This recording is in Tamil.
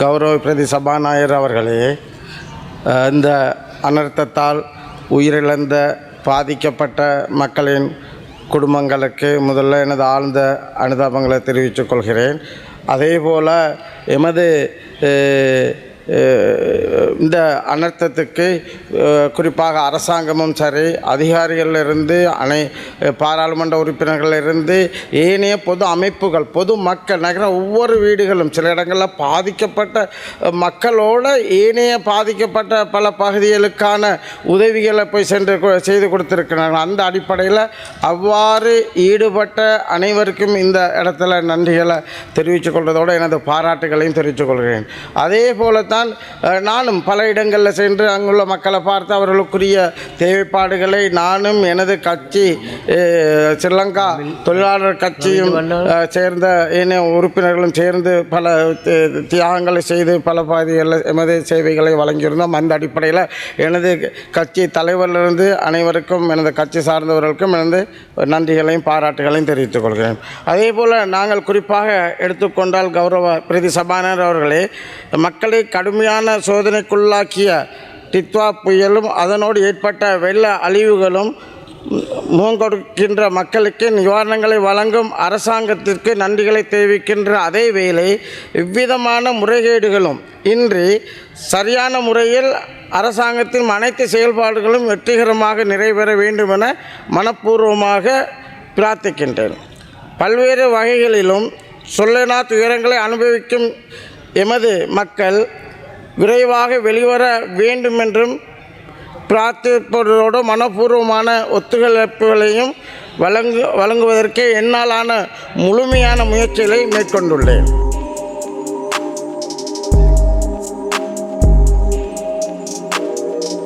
கௌரவ பிரதி சபாநாயகர் அவர்களே இந்த அனர்த்தத்தால் உயிரிழந்த பாதிக்கப்பட்ட மக்களின் குடும்பங்களுக்கு முதல்ல எனது ஆழ்ந்த அனுதாபங்களை தெரிவித்துக் கொள்கிறேன். அதே போல் எமது இந்த அனர்த்தத்துக்கு குறிப்பாக அரசாங்கமும் சரி அதிகாரிகளிலிருந்து அனை பாராளுமன்ற உறுப்பினர்களிலிருந்து ஏனைய பொது அமைப்புகள் பொது மக்கள் நகர ஒவ்வொரு வீடுகளும் சில இடங்களில் பாதிக்கப்பட்ட மக்களோடு மக்களோட ஏனைய பாதிக்கப்பட்ட பல பகுதிகளுக்கான உதவிகளை போய் சென்று கொ- செய்து கொடுத்துருக்கிறார்கள். அந்த அடிப்படையில் அவ்வாறு ஈடுபட்ட அனைவருக்கும் இந்த இடத்துல நன்றிகளை தெரிவித்துக் கொள்வதோடு எனது பாராட்டுகளையும் தெரிவித்துக் கொள்கிறேன். அதே போல தான் நானும் பல இடங்களில் சென்று அங்குள்ள மக்களை பார்த்து அவர்களுக்குரிய தேவைப்பாடுகளை நானும் எனது கட்சி ஸ்ரீலங்கா தொழிலாளர் கட்சியும் சேர்ந்த ஏனைய உறுப்பினர்களும் சேர்ந்து பல தியாகங்களை செய்து பல பாதிகளில் எமது சேவைகளை வழங்கியிருந்தோம். அந்த அடிப்படையில் எனது கட்சி தலைவரிலிருந்து அனைவருக்கும் எனது கட்சி சார்ந்தவர்களுக்கும் எனது நன்றிகளையும் பாராட்டுகளையும் தெரிவித்துக் கொள்கிறேன். அதே போல் நாங்கள் குறிப்பாக எடுத்துக்கொண்டால் கௌரவ பிரதி சபாநாயகர் அவர்களே மக்களை கடுமையான சோதனைக்குள்ளாக்கிய டித்வா புயலும் அதனோடு ஏற்பட்ட வெள்ள அழிவுகளும் மூங்கொடுக்கின்ற மக்களுக்கு நிவாரணங்களை வழங்கும் அரசாங்கத்திற்கு நன்றிகளை தெரிவிக்கின்ற அதே வேளை இவ்விதமான முறைகேடுகளும் இன்றி சரியான முறையில் அரசாங்கத்தின் அனைத்து செயல்பாடுகளும் வெற்றிகரமாக நிறைவேற வேண்டும் என மனப்பூர்வமாக பிரார்த்திக்கின்றேன். பல்வேறு வகைகளிலும் சொல்லனா துயரங்களை அனுபவிக்கும் எமது மக்கள் விரைவாக வெளிவர வேண்டுமென்றும் பிரார்த்திப்பவர்களோடு மனப்பூர்வமான ஒத்துழைப்புகளையும் வழங்கு வழங்குவதற்கே என்னாலான முழுமையான முயற்சிகளை மேற்கொண்டுள்ளேன்.